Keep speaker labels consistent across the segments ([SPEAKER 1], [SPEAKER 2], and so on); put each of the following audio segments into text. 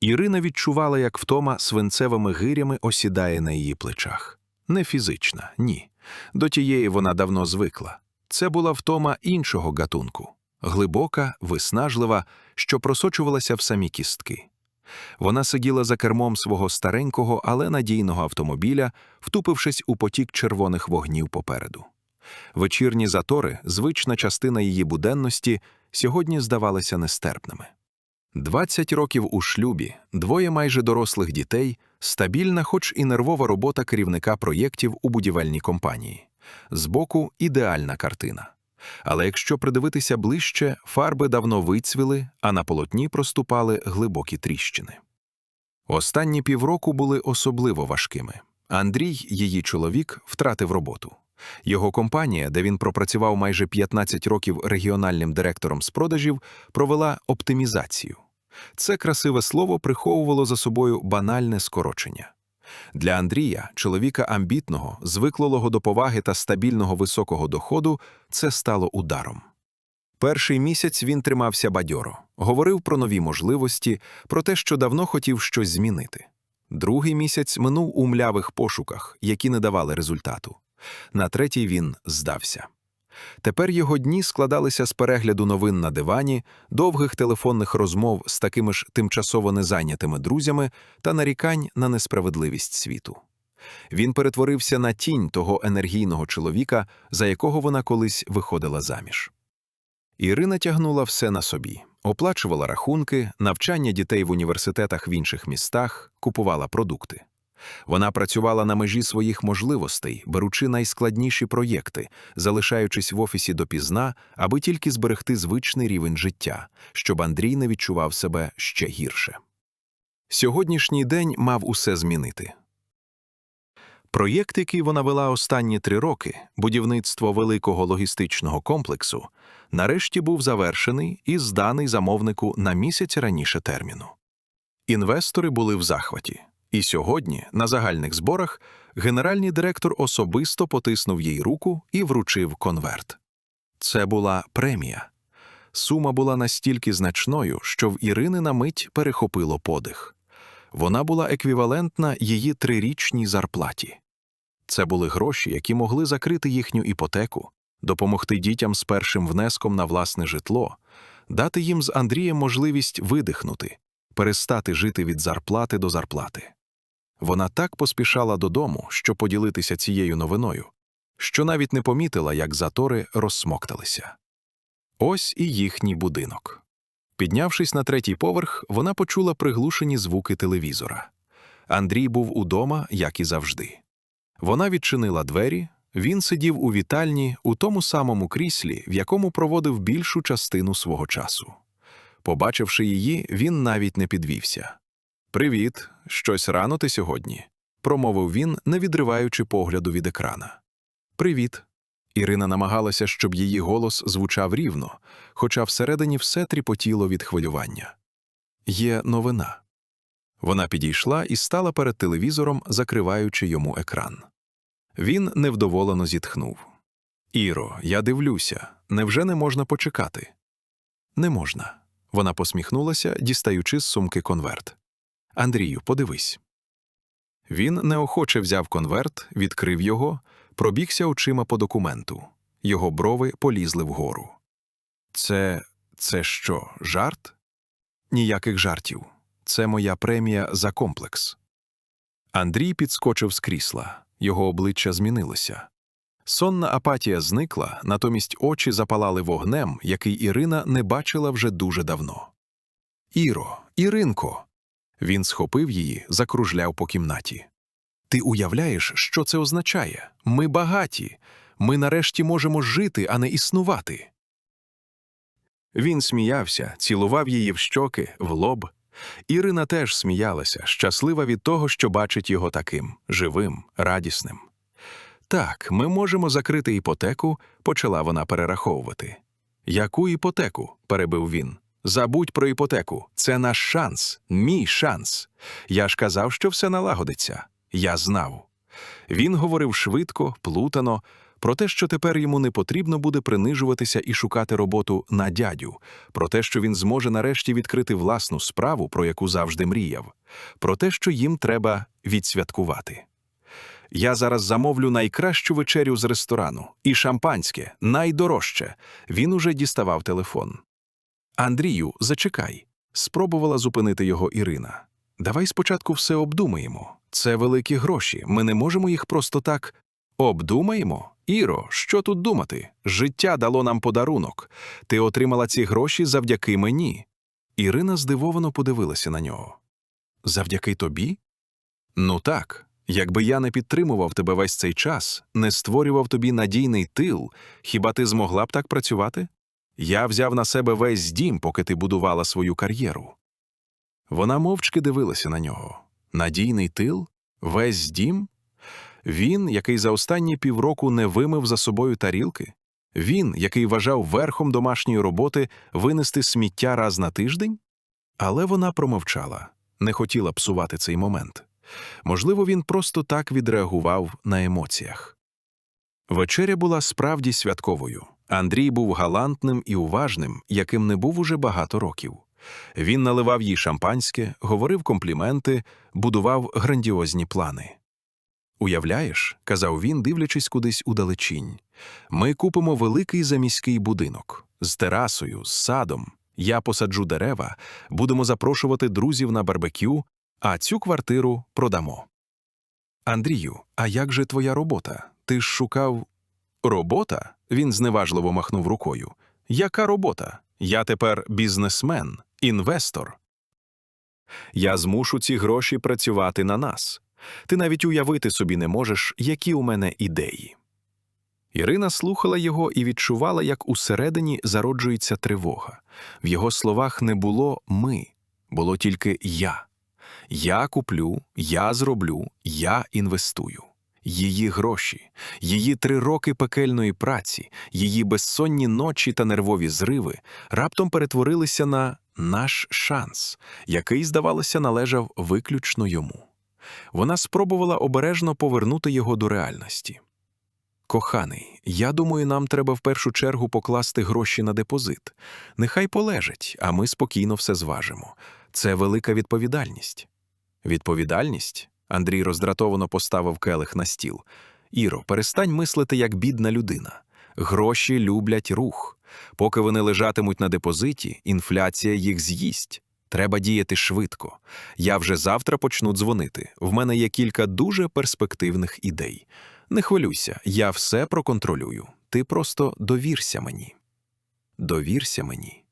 [SPEAKER 1] Ірина відчувала, як втома свинцевими гирями осідає на її плечах. Не фізична, ні. До тієї вона давно звикла. Це була втома іншого гатунку, глибока, виснажлива, що просочувалася в самі кістки. Вона сиділа за кермом свого старенького, але надійного автомобіля, втупившись у потік червоних вогнів попереду. Вечірні затори, звична частина її буденності, сьогодні здавалися нестерпними. Двадцять років у шлюбі, двоє майже дорослих дітей, стабільна, хоч і нервова робота керівника проєктів у будівельній компанії. Збоку ідеальна картина. Але якщо придивитися ближче, фарби давно вицвіли, а на полотні проступали глибокі тріщини. Останні півроку були особливо важкими. Андрій, її чоловік, втратив роботу. Його компанія, де він пропрацював майже 15 років регіональним директором з продажів, провела оптимізацію. Це красиве слово приховувало за собою банальне скорочення. Для Андрія, чоловіка амбітного, звиклого до поваги та стабільного високого доходу, це стало ударом. Перший місяць він тримався бадьоро, говорив про нові можливості, про те, що давно хотів щось змінити. Другий місяць минув у млявих пошуках, які не давали результату. На третій він здався. Тепер його дні складалися з перегляду новин на дивані, довгих телефонних розмов з такими ж тимчасово незайнятими друзями та нарікань на несправедливість світу. Він перетворився на тінь того енергійного чоловіка, за якого вона колись виходила заміж. Ірина тягнула все на собі, оплачувала рахунки, навчання дітей в університетах в інших містах, купувала продукти. Вона працювала на межі своїх можливостей, беручи найскладніші проєкти, залишаючись в офісі допізна, аби тільки зберегти звичний рівень життя, щоб Андрій не відчував себе ще гірше. Сьогоднішній день мав усе змінити. Проєкт, який вона вела останні три роки, будівництво великого логістичного комплексу, нарешті був завершений і зданий замовнику на місяць раніше терміну. Інвестори були в захваті. І сьогодні, на загальних зборах, генеральний директор особисто потиснув їй руку і вручив конверт. Це була премія. Сума була настільки значною, що в Ірини на мить перехопило подих. Вона була еквівалентна її трирічній зарплаті. Це були гроші, які могли закрити їхню іпотеку, допомогти дітям з першим внеском на власне житло, дати їм з Андрієм можливість видихнути, перестати жити від зарплати до зарплати. Вона так поспішала додому, щоб поділитися цією новиною, що навіть не помітила, як затори розсмокталися. Ось і їхній будинок. Піднявшись на третій поверх, вона почула приглушені звуки телевізора. Андрій був удома, як і завжди. Вона відчинила двері, він сидів у вітальні у тому самому кріслі, в якому проводив більшу частину свого часу. Побачивши її, він навіть не підвівся. Привіт, щось рано ти сьогодні, промовив він, не відриваючи погляду від екрана. Привіт. Ірина намагалася, щоб її голос звучав рівно, хоча всередині все тріпотіло від хвилювання. Є новина. Вона підійшла і стала перед телевізором, закриваючи йому екран. Він невдоволено зітхнув. Іро, я дивлюся, невже не можна почекати? Не можна. Вона посміхнулася, дістаючи з сумки конверт. Андрію, подивись. Він неохоче взяв конверт, відкрив його, пробігся очима по документу. Його брови полізли вгору. Це це що, жарт? Ніяких жартів. Це моя премія за комплекс. Андрій підскочив з крісла, його обличчя змінилося. Сонна апатія зникла, натомість очі запалали вогнем, який Ірина не бачила вже дуже давно. Іро, Іринко. Він схопив її, закружляв по кімнаті. Ти уявляєш, що це означає? Ми багаті. Ми нарешті можемо жити, а не існувати. Він сміявся, цілував її в щоки, в лоб. Ірина теж сміялася, щаслива від того, що бачить його таким живим, радісним. Так, ми можемо закрити іпотеку, почала вона перераховувати. Яку іпотеку? перебив він. Забудь про іпотеку. Це наш шанс, мій шанс. Я ж казав, що все налагодиться. Я знав. Він говорив швидко, плутано, про те, що тепер йому не потрібно буде принижуватися і шукати роботу на дядю, про те, що він зможе нарешті відкрити власну справу, про яку завжди мріяв, про те, що їм треба відсвяткувати. Я зараз замовлю найкращу вечерю з ресторану і шампанське, найдорожче. Він уже діставав телефон. Андрію, зачекай. Спробувала зупинити його Ірина. Давай спочатку все обдумаємо. Це великі гроші. Ми не можемо їх просто так. Обдумаємо? Іро, що тут думати? Життя дало нам подарунок. Ти отримала ці гроші завдяки мені. Ірина здивовано подивилася на нього. Завдяки тобі? Ну так. Якби я не підтримував тебе весь цей час, не створював тобі надійний тил, хіба ти змогла б так працювати? Я взяв на себе весь дім, поки ти будувала свою кар'єру. Вона мовчки дивилася на нього. Надійний тил? Весь дім? Він, який за останні півроку не вимив за собою тарілки? Він, який вважав верхом домашньої роботи винести сміття раз на тиждень? Але вона промовчала, не хотіла псувати цей момент. Можливо, він просто так відреагував на емоціях. Вечеря була справді святковою. Андрій був галантним і уважним, яким не був уже багато років. Він наливав їй шампанське, говорив компліменти, будував грандіозні плани. Уявляєш, казав він, дивлячись кудись удалечінь, ми купимо великий заміський будинок з терасою, з садом. Я посаджу дерева, будемо запрошувати друзів на барбекю, а цю квартиру продамо. Андрію, а як же твоя робота? Ти ж шукав. Робота? Він зневажливо махнув рукою. Яка робота? Я тепер бізнесмен, інвестор. Я змушу ці гроші працювати на нас. Ти навіть уявити собі не можеш, які у мене ідеї. Ірина слухала його і відчувала, як усередині зароджується тривога. В його словах не було ми, було тільки я. Я куплю, я зроблю, я інвестую. Її гроші, її три роки пекельної праці, її безсонні ночі та нервові зриви раптом перетворилися на наш шанс, який, здавалося, належав виключно йому. Вона спробувала обережно повернути його до реальності. Коханий, я думаю, нам треба в першу чергу покласти гроші на депозит. Нехай полежать, а ми спокійно все зважимо. Це велика відповідальність. Відповідальність? Андрій роздратовано поставив келих на стіл. Іро, перестань мислити як бідна людина. Гроші люблять рух. Поки вони лежатимуть на депозиті, інфляція їх з'їсть. Треба діяти швидко. Я вже завтра почну дзвонити. В мене є кілька дуже перспективних ідей. Не хвилюйся, я все проконтролюю. Ти просто довірся мені. Довірся мені.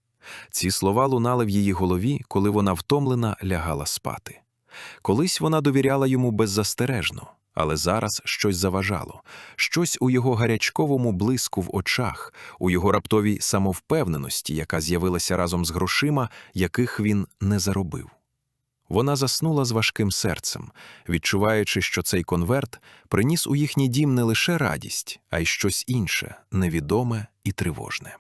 [SPEAKER 1] Ці слова лунали в її голові, коли вона втомлена лягала спати. Колись вона довіряла йому беззастережно, але зараз щось заважало, щось у його гарячковому блиску в очах, у його раптовій самовпевненості, яка з'явилася разом з грошима, яких він не заробив. Вона заснула з важким серцем, відчуваючи, що цей конверт приніс у їхній дім не лише радість, а й щось інше, невідоме і тривожне.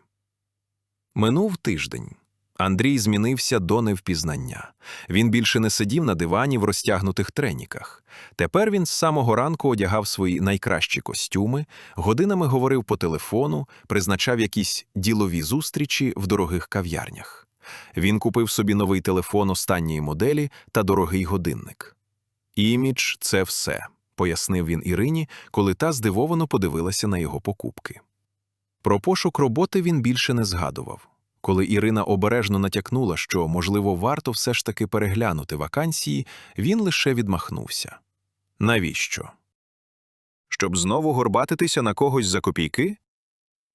[SPEAKER 1] Минув тиждень. Андрій змінився до невпізнання. Він більше не сидів на дивані в розтягнутих треніках. Тепер він з самого ранку одягав свої найкращі костюми, годинами говорив по телефону, призначав якісь ділові зустрічі в дорогих кав'ярнях. Він купив собі новий телефон останньої моделі та дорогий годинник. Імідж це все, пояснив він Ірині, коли та здивовано подивилася на його покупки. Про пошук роботи він більше не згадував. Коли Ірина обережно натякнула, що, можливо, варто все ж таки переглянути вакансії, він лише відмахнувся. Навіщо? Щоб знову горбатитися на когось за копійки?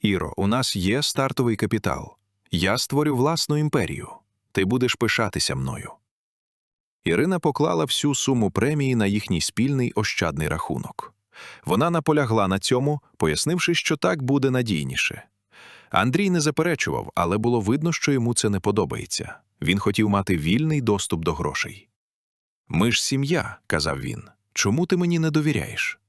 [SPEAKER 1] Іро, у нас є стартовий капітал. Я створю власну імперію. Ти будеш пишатися мною. Ірина поклала всю суму премії на їхній спільний ощадний рахунок. Вона наполягла на цьому, пояснивши, що так буде надійніше. Андрій не заперечував, але було видно, що йому це не подобається. Він хотів мати вільний доступ до грошей. Ми ж сім'я, казав він. Чому ти мені не довіряєш?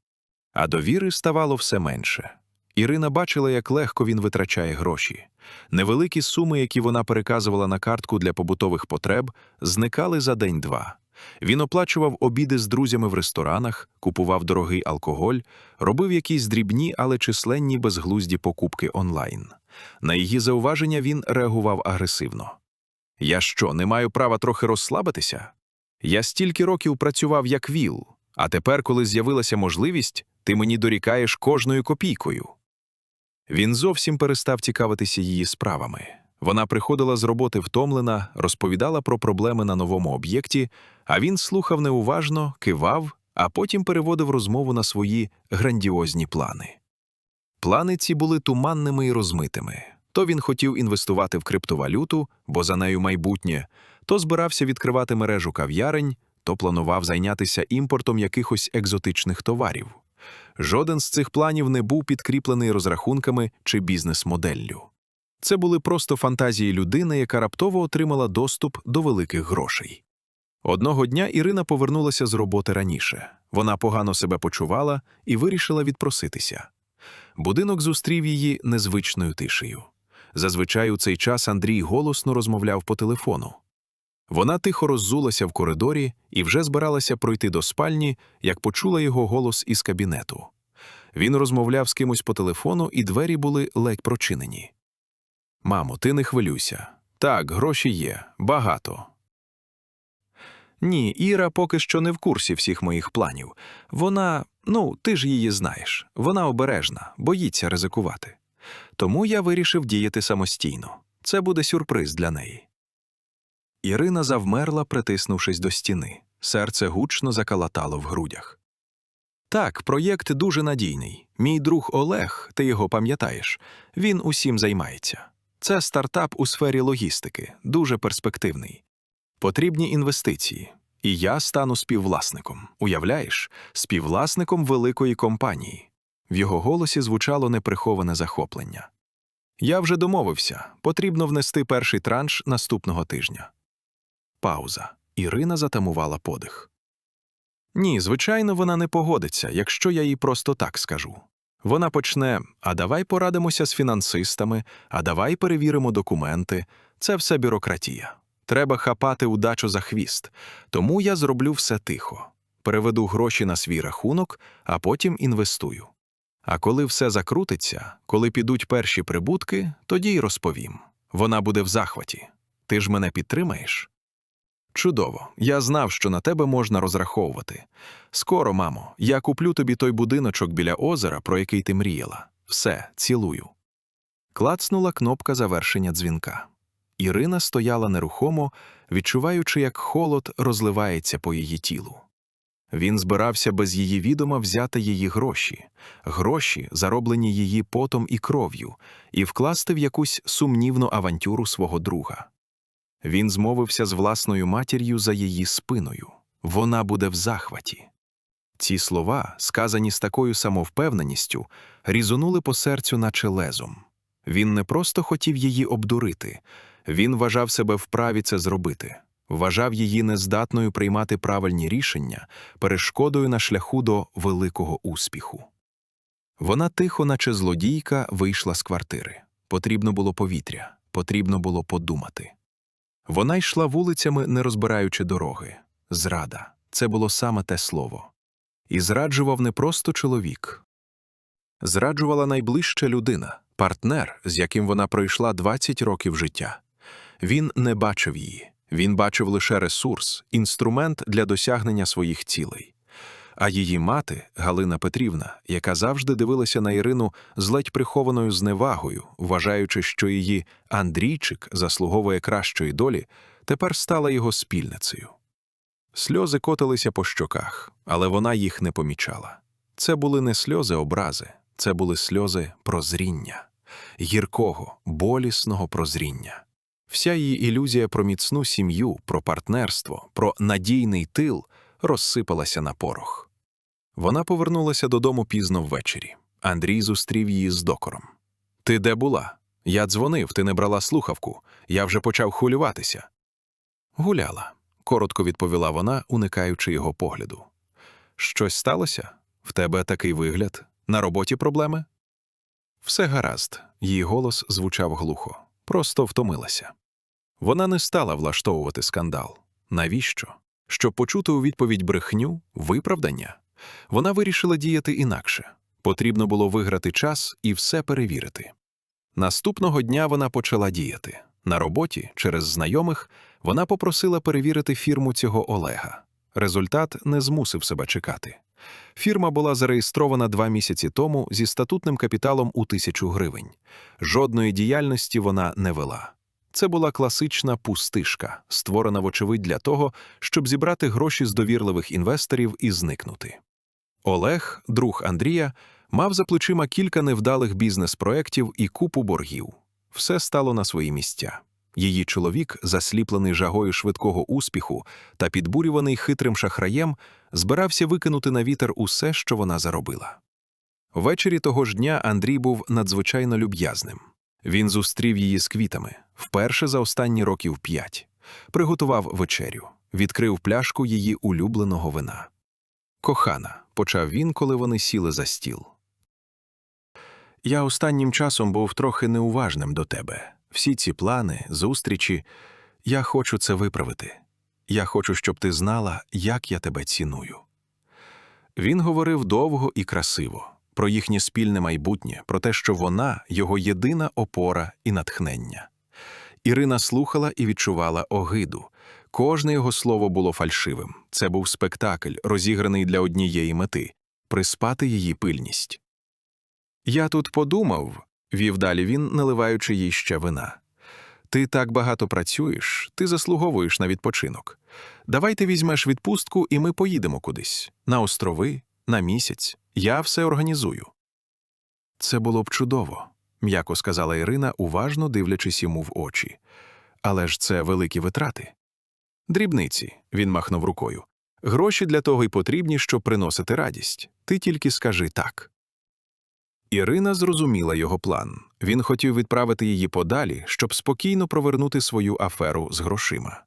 [SPEAKER 1] А довіри ставало все менше. Ірина бачила, як легко він витрачає гроші. Невеликі суми, які вона переказувала на картку для побутових потреб, зникали за день-два. Він оплачував обіди з друзями в ресторанах, купував дорогий алкоголь, робив якісь дрібні, але численні безглузді покупки онлайн. На її зауваження він реагував агресивно. Я що, не маю права трохи розслабитися? Я стільки років працював як віл, а тепер, коли з'явилася можливість, ти мені дорікаєш кожною копійкою. Він зовсім перестав цікавитися її справами. Вона приходила з роботи втомлена, розповідала про проблеми на новому об'єкті, а він слухав неуважно, кивав, а потім переводив розмову на свої грандіозні плани. Плани ці були туманними і розмитими. То він хотів інвестувати в криптовалюту, бо за нею майбутнє, то збирався відкривати мережу кав'ярень, то планував зайнятися імпортом якихось екзотичних товарів. Жоден з цих планів не був підкріплений розрахунками чи бізнес-моделлю. Це були просто фантазії людини, яка раптово отримала доступ до великих грошей. Одного дня Ірина повернулася з роботи раніше. Вона погано себе почувала і вирішила відпроситися. Будинок зустрів її незвичною тишею. Зазвичай у цей час Андрій голосно розмовляв по телефону. Вона тихо роззулася в коридорі і вже збиралася пройти до спальні, як почула його голос із кабінету. Він розмовляв з кимось по телефону, і двері були ледь прочинені. Мамо, ти не хвилюйся. Так, гроші є, багато. Ні, Іра поки що не в курсі всіх моїх планів. Вона, ну, ти ж її знаєш, вона обережна, боїться ризикувати. Тому я вирішив діяти самостійно. Це буде сюрприз для неї. Ірина завмерла, притиснувшись до стіни. Серце гучно закалатало в грудях. Так, проєкт дуже надійний. Мій друг Олег, ти його пам'ятаєш, він усім займається. Це стартап у сфері логістики, дуже перспективний. Потрібні інвестиції. І я стану співвласником. Уявляєш, співвласником великої компанії. В його голосі звучало неприховане захоплення. Я вже домовився, потрібно внести перший транш наступного тижня. Пауза. Ірина затамувала подих. Ні, звичайно, вона не погодиться, якщо я їй просто так скажу. Вона почне: а давай порадимося з фінансистами, а давай перевіримо документи. Це все бюрократія. Треба хапати удачу за хвіст, тому я зроблю все тихо. Переведу гроші на свій рахунок, а потім інвестую. А коли все закрутиться, коли підуть перші прибутки, тоді й розповім. Вона буде в захваті. Ти ж мене підтримаєш? Чудово, я знав, що на тебе можна розраховувати. Скоро, мамо, я куплю тобі той будиночок біля озера, про який ти мріяла. Все, цілую. Клацнула кнопка завершення дзвінка. Ірина стояла нерухомо, відчуваючи, як холод розливається по її тілу. Він збирався без її відома взяти її гроші, гроші, зароблені її потом і кров'ю, і вкласти в якусь сумнівну авантюру свого друга. Він змовився з власною матір'ю за її спиною. Вона буде в захваті. Ці слова, сказані з такою самовпевненістю, різонули по серцю, наче лезом. Він не просто хотів її обдурити, він вважав себе вправі це зробити, вважав її нездатною приймати правильні рішення, перешкодою на шляху до великого успіху. Вона тихо, наче злодійка, вийшла з квартири. Потрібно було повітря, потрібно було подумати. Вона йшла вулицями, не розбираючи дороги. Зрада це було саме те слово. І зраджував не просто чоловік. Зраджувала найближча людина, партнер, з яким вона пройшла 20 років життя. Він не бачив її, він бачив лише ресурс, інструмент для досягнення своїх цілей. А її мати, Галина Петрівна, яка завжди дивилася на Ірину з ледь прихованою зневагою, вважаючи, що її Андрійчик заслуговує кращої долі, тепер стала його спільницею. Сльози котилися по щоках, але вона їх не помічала. Це були не сльози образи, це були сльози прозріння, гіркого, болісного прозріння. Вся її ілюзія про міцну сім'ю, про партнерство, про надійний тил розсипалася на порох. Вона повернулася додому пізно ввечері. Андрій зустрів її з докором. Ти де була? Я дзвонив, ти не брала слухавку. Я вже почав хвилюватися. Гуляла, коротко відповіла вона, уникаючи його погляду. Щось сталося? В тебе такий вигляд? На роботі проблеми? Все гаразд, її голос звучав глухо, просто втомилася. Вона не стала влаштовувати скандал. Навіщо? Щоб почути у відповідь брехню, виправдання, вона вирішила діяти інакше. Потрібно було виграти час і все перевірити. Наступного дня вона почала діяти. На роботі, через знайомих, вона попросила перевірити фірму цього Олега. Результат не змусив себе чекати. Фірма була зареєстрована два місяці тому зі статутним капіталом у тисячу гривень. Жодної діяльності вона не вела. Це була класична пустишка, створена, вочевидь, для того, щоб зібрати гроші з довірливих інвесторів і зникнути. Олег, друг Андрія, мав за плечима кілька невдалих бізнес-проєктів і купу боргів. Все стало на свої місця. Її чоловік, засліплений жагою швидкого успіху та підбурюваний хитрим шахраєм, збирався викинути на вітер усе, що вона заробила. Ввечері того ж дня Андрій був надзвичайно люб'язним. Він зустрів її з квітами вперше за останні років п'ять, приготував вечерю, відкрив пляшку її улюбленого вина. Кохана, почав він, коли вони сіли за стіл. Я останнім часом був трохи неуважним до тебе. Всі ці плани, зустрічі, я хочу це виправити. Я хочу, щоб ти знала, як я тебе ціную. Він говорив довго і красиво про їхнє спільне майбутнє, про те, що вона його єдина опора і натхнення. Ірина слухала і відчувала огиду. Кожне його слово було фальшивим. Це був спектакль, розіграний для однієї мети приспати її пильність. Я тут подумав, вів далі він, наливаючи їй ще вина. Ти так багато працюєш, ти заслуговуєш на відпочинок. Давай ти візьмеш відпустку, і ми поїдемо кудись на острови, на місяць. Я все організую. Це було б чудово, м'яко сказала Ірина, уважно дивлячись йому в очі. Але ж це великі витрати. Дрібниці, він махнув рукою. Гроші для того й потрібні, щоб приносити радість. Ти тільки скажи так. Ірина зрозуміла його план. Він хотів відправити її подалі, щоб спокійно провернути свою аферу з грошима.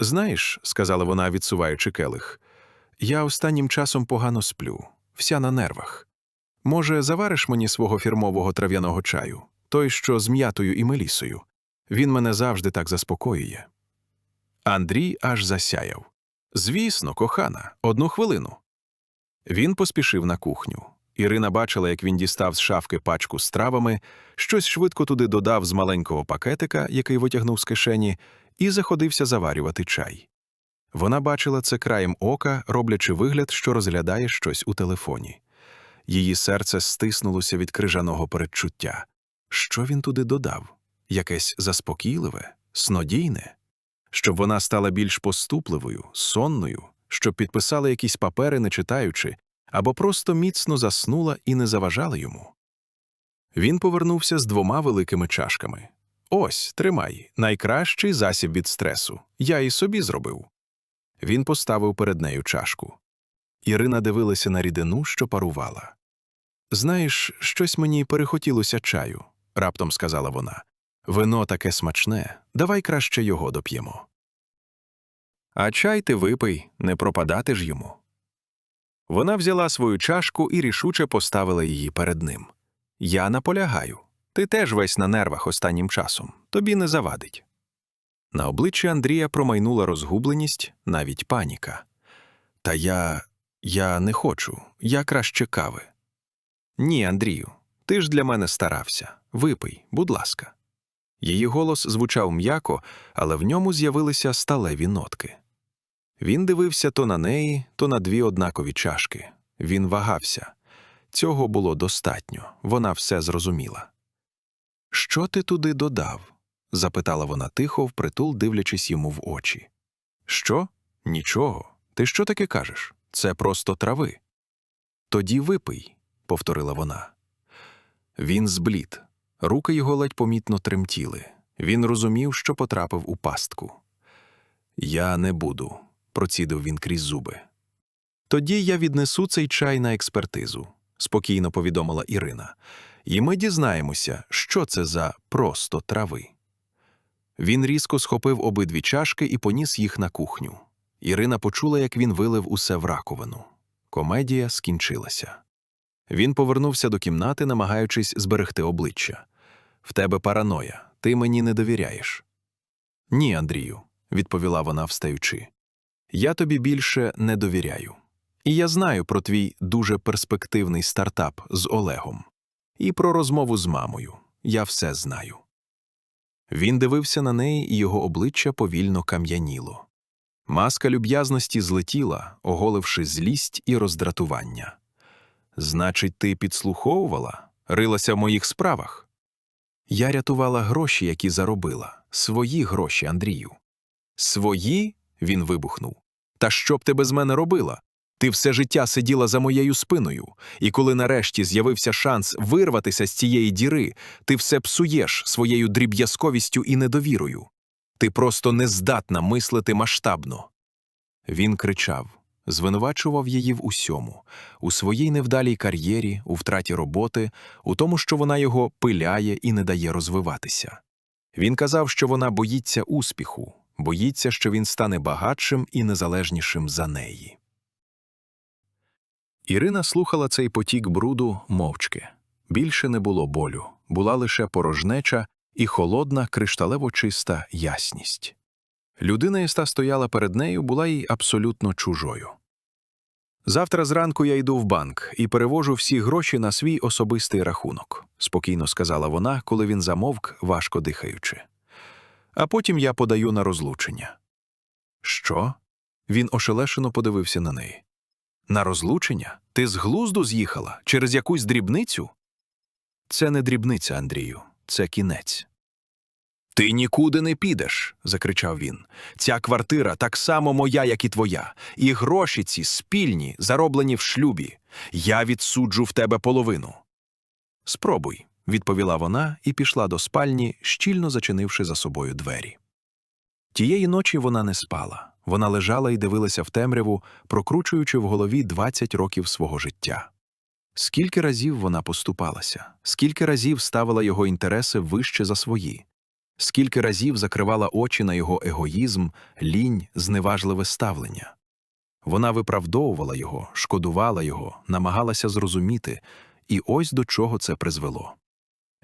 [SPEAKER 1] Знаєш, сказала вона, відсуваючи келих, я останнім часом погано сплю, вся на нервах. Може, завариш мені свого фірмового трав'яного чаю, той, що з м'ятою і мелісою. Він мене завжди так заспокоює. Андрій аж засяяв. Звісно, кохана, одну хвилину. Він поспішив на кухню. Ірина бачила, як він дістав з шафки пачку з травами, щось швидко туди додав з маленького пакетика, який витягнув з кишені, і заходився заварювати чай. Вона бачила це краєм ока, роблячи вигляд, що розглядає щось у телефоні. Її серце стиснулося від крижаного передчуття. Що він туди додав? Якесь заспокійливе, снодійне? Щоб вона стала більш поступливою, сонною, щоб підписала якісь папери, не читаючи, або просто міцно заснула і не заважала йому. Він повернувся з двома великими чашками. Ось, тримай, найкращий засіб від стресу. Я і собі зробив. Він поставив перед нею чашку. Ірина дивилася на рідину, що парувала. Знаєш, щось мені перехотілося чаю, раптом сказала вона. Вино таке смачне, давай краще його доп'ємо. А чай ти випий, не пропадати ж йому. Вона взяла свою чашку і рішуче поставила її перед ним. Я наполягаю. Ти теж весь на нервах останнім часом, тобі не завадить. На обличчі Андрія промайнула розгубленість, навіть паніка. Та я. я не хочу, я краще кави. Ні, Андрію, ти ж для мене старався. Випий, будь ласка. Її голос звучав м'яко, але в ньому з'явилися сталеві нотки. Він дивився то на неї, то на дві однакові чашки. Він вагався. Цього було достатньо, вона все зрозуміла. Що ти туди додав? Запитала вона тихо, впритул, дивлячись йому в очі. Що? Нічого. Ти що таке кажеш? Це просто трави. Тоді випий, повторила вона. Він зблід. Руки його ледь помітно тремтіли. Він розумів, що потрапив у пастку. Я не буду, процідив він крізь зуби. Тоді я віднесу цей чай на експертизу, спокійно повідомила Ірина, і ми дізнаємося, що це за просто трави. Він різко схопив обидві чашки і поніс їх на кухню. Ірина почула, як він вилив усе в раковину. Комедія скінчилася. Він повернувся до кімнати, намагаючись зберегти обличчя. В тебе параноя, ти мені не довіряєш. Ні, Андрію, відповіла вона, встаючи. Я тобі більше не довіряю. І я знаю про твій дуже перспективний стартап з Олегом. І про розмову з мамою. Я все знаю. Він дивився на неї, і його обличчя повільно кам'яніло. Маска люб'язності злетіла, оголивши злість і роздратування. Значить, ти підслуховувала, рилася в моїх справах? Я рятувала гроші, які заробила, свої гроші, Андрію. Свої? він вибухнув. Та що б ти без мене робила? Ти все життя сиділа за моєю спиною, і коли нарешті з'явився шанс вирватися з цієї діри, ти все псуєш своєю дріб'язковістю і недовірою. Ти просто не здатна мислити масштабно. Він кричав, звинувачував її в усьому, у своїй невдалій кар'єрі, у втраті роботи, у тому, що вона його пиляє і не дає розвиватися. Він казав, що вона боїться успіху, боїться, що він стане багатшим і незалежнішим за неї. Ірина слухала цей потік бруду мовчки. Більше не було болю, була лише порожнеча і холодна, кришталево чиста ясність. Людина, яка стояла перед нею, була їй абсолютно чужою. Завтра зранку я йду в банк і перевожу всі гроші на свій особистий рахунок, спокійно сказала вона, коли він замовк, важко дихаючи. А потім я подаю на розлучення. Що? Він ошелешено подивився на неї. На розлучення? Ти з глузду з'їхала через якусь дрібницю? Це не дрібниця, Андрію, це кінець. Ти нікуди не підеш, закричав він. Ця квартира так само моя, як і твоя, і гроші ці спільні, зароблені в шлюбі. Я відсуджу в тебе половину. Спробуй, відповіла вона і пішла до спальні, щільно зачинивши за собою двері. Тієї ночі вона не спала. Вона лежала і дивилася в темряву, прокручуючи в голові 20 років свого життя. Скільки разів вона поступалася, скільки разів ставила його інтереси вище за свої, скільки разів закривала очі на його егоїзм, лінь, зневажливе ставлення. Вона виправдовувала його, шкодувала його, намагалася зрозуміти, і ось до чого це призвело.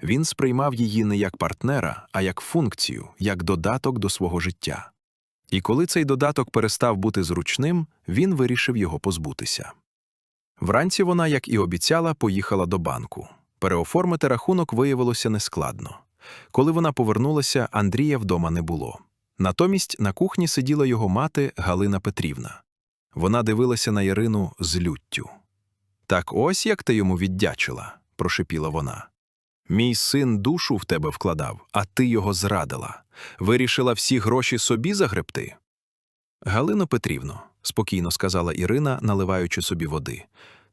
[SPEAKER 1] Він сприймав її не як партнера, а як функцію, як додаток до свого життя. І коли цей додаток перестав бути зручним, він вирішив його позбутися. Вранці вона, як і обіцяла, поїхала до банку. Переоформити рахунок виявилося нескладно. Коли вона повернулася, Андрія вдома не було. Натомість на кухні сиділа його мати Галина Петрівна. Вона дивилася на Ярину з люттю. Так ось як ти йому віддячила, прошепіла вона. Мій син душу в тебе вкладав, а ти його зрадила. Вирішила всі гроші собі загребти? Галино Петрівно, спокійно сказала Ірина, наливаючи собі води,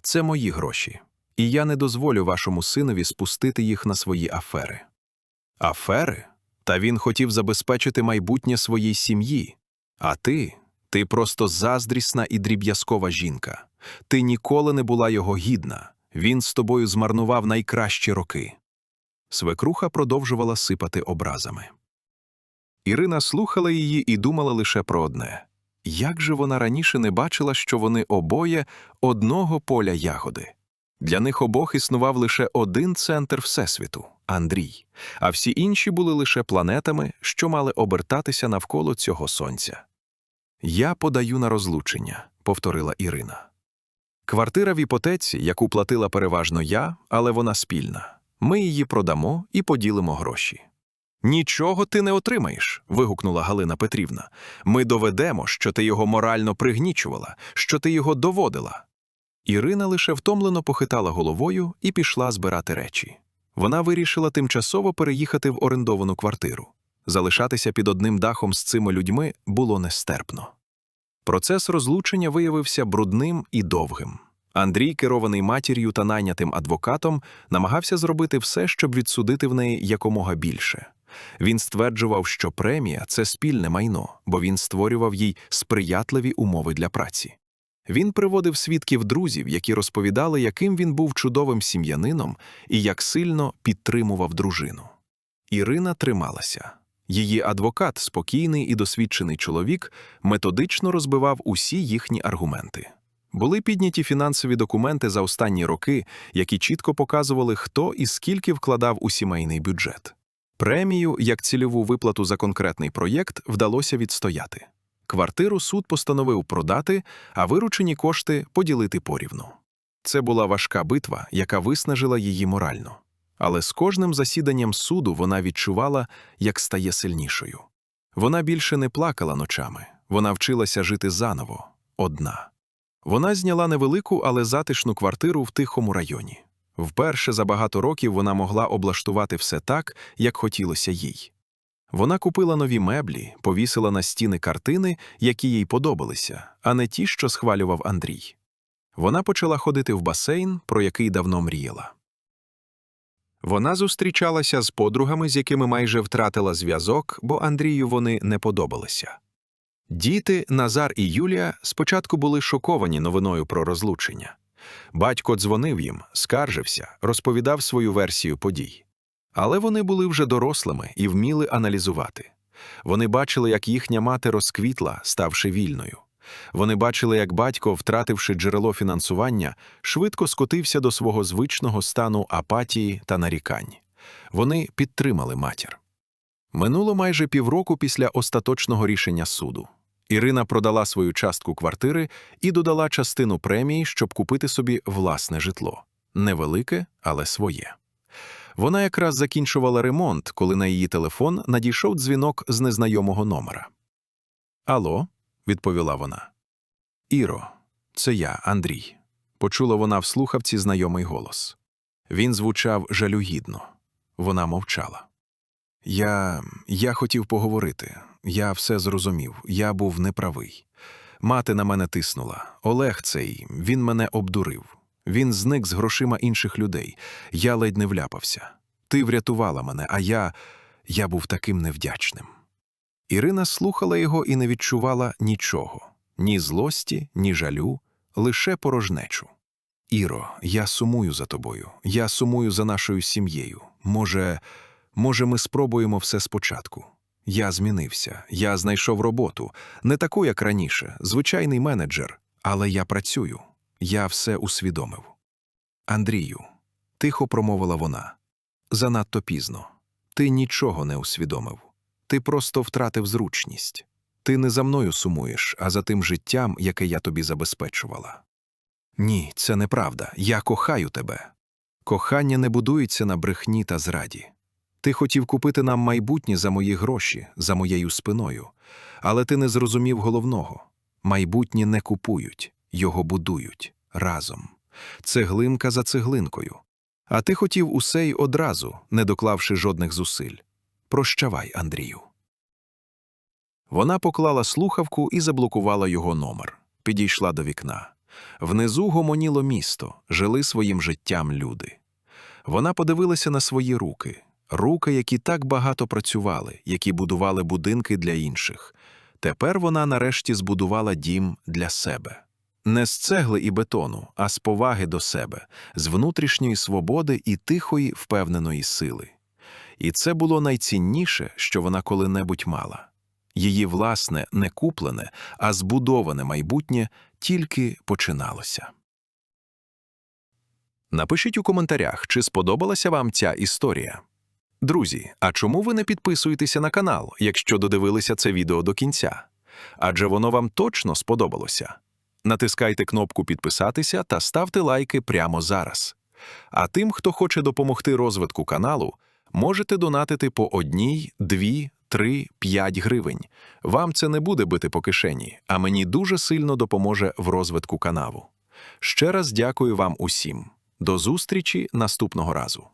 [SPEAKER 1] це мої гроші, і я не дозволю вашому синові спустити їх на свої афери. Афери? Та він хотів забезпечити майбутнє своїй сім'ї. А ти, ти просто заздрісна і дріб'язкова жінка. Ти ніколи не була його гідна. Він з тобою змарнував найкращі роки. Свекруха продовжувала сипати образами. Ірина слухала її і думала лише про одне як же вона раніше не бачила, що вони обоє одного поля ягоди. Для них обох існував лише один центр Всесвіту Андрій, а всі інші були лише планетами, що мали обертатися навколо цього сонця. Я подаю на розлучення, повторила Ірина. Квартира в іпотеці, яку платила переважно я, але вона спільна. Ми її продамо і поділимо гроші. Нічого ти не отримаєш. вигукнула Галина Петрівна. Ми доведемо, що ти його морально пригнічувала, що ти його доводила. Ірина лише втомлено похитала головою і пішла збирати речі. Вона вирішила тимчасово переїхати в орендовану квартиру. Залишатися під одним дахом з цими людьми було нестерпно. Процес розлучення виявився брудним і довгим. Андрій, керований матір'ю та найнятим адвокатом, намагався зробити все, щоб відсудити в неї якомога більше. Він стверджував, що премія це спільне майно, бо він створював їй сприятливі умови для праці. Він приводив свідків друзів, які розповідали, яким він був чудовим сім'янином і як сильно підтримував дружину. Ірина трималася. Її адвокат, спокійний і досвідчений чоловік, методично розбивав усі їхні аргументи. Були підняті фінансові документи за останні роки, які чітко показували, хто і скільки вкладав у сімейний бюджет. Премію як цільову виплату за конкретний проєкт вдалося відстояти. Квартиру суд постановив продати, а виручені кошти поділити порівну. Це була важка битва, яка виснажила її морально. Але з кожним засіданням суду вона відчувала, як стає сильнішою. Вона більше не плакала ночами, вона вчилася жити заново, одна. Вона зняла невелику, але затишну квартиру в тихому районі. Вперше за багато років вона могла облаштувати все так, як хотілося їй. Вона купила нові меблі, повісила на стіни картини, які їй подобалися, а не ті, що схвалював Андрій. Вона почала ходити в басейн, про який давно мріяла. Вона зустрічалася з подругами, з якими майже втратила зв'язок, бо Андрію вони не подобалися. Діти, Назар і Юлія, спочатку були шоковані новиною про розлучення. Батько дзвонив їм, скаржився, розповідав свою версію подій. Але вони були вже дорослими і вміли аналізувати. Вони бачили, як їхня мати розквітла, ставши вільною. Вони бачили, як батько, втративши джерело фінансування, швидко скотився до свого звичного стану апатії та нарікань. Вони підтримали матір. Минуло майже півроку після остаточного рішення суду. Ірина продала свою частку квартири і додала частину премії, щоб купити собі власне житло. Невелике, але своє. Вона якраз закінчувала ремонт, коли на її телефон надійшов дзвінок з незнайомого номера. Алло, відповіла вона. Іро, це я, Андрій. Почула вона в слухавці знайомий голос. Він звучав жалюгідно. Вона мовчала. Я. я хотів поговорити. Я все зрозумів. Я був неправий. Мати на мене тиснула. Олег цей, він мене обдурив. Він зник з грошима інших людей. Я ледь не вляпався. Ти врятувала мене, а я. я був таким невдячним. Ірина слухала його і не відчувала нічого ні злості, ні жалю, лише порожнечу. Іро, я сумую за тобою, я сумую за нашою сім'єю. Може, може, ми спробуємо все спочатку. Я змінився, я знайшов роботу, не таку, як раніше, звичайний менеджер, але я працюю, я все усвідомив. Андрію, тихо промовила вона. Занадто пізно. Ти нічого не усвідомив. Ти просто втратив зручність. Ти не за мною сумуєш, а за тим життям, яке я тобі забезпечувала. Ні, це неправда. Я кохаю тебе. Кохання не будується на брехні та зраді. Ти хотів купити нам майбутнє за мої гроші, за моєю спиною, але ти не зрозумів головного майбутнє не купують, його будують разом. Цеглинка за цеглинкою. А ти хотів усе й одразу, не доклавши жодних зусиль. Прощавай, Андрію. Вона поклала слухавку і заблокувала його номер. Підійшла до вікна. Внизу гомоніло місто, жили своїм життям люди. Вона подивилася на свої руки, руки, які так багато працювали, які будували будинки для інших. Тепер вона нарешті збудувала дім для себе. Не з цегли і бетону, а з поваги до себе, з внутрішньої свободи і тихої, впевненої сили. І це було найцінніше, що вона коли-небудь мала. Її власне не куплене, а збудоване майбутнє тільки починалося. Напишіть у коментарях, чи сподобалася вам ця історія. Друзі, а чому ви не підписуєтеся на канал, якщо додивилися це відео до кінця? Адже воно вам точно сподобалося. Натискайте кнопку підписатися та ставте лайки прямо зараз. А тим, хто хоче допомогти розвитку каналу, можете донатити по одній, дві, три, п'ять гривень. Вам це не буде бити по кишені, а мені дуже сильно допоможе в розвитку каналу. Ще раз дякую вам усім. До зустрічі наступного разу.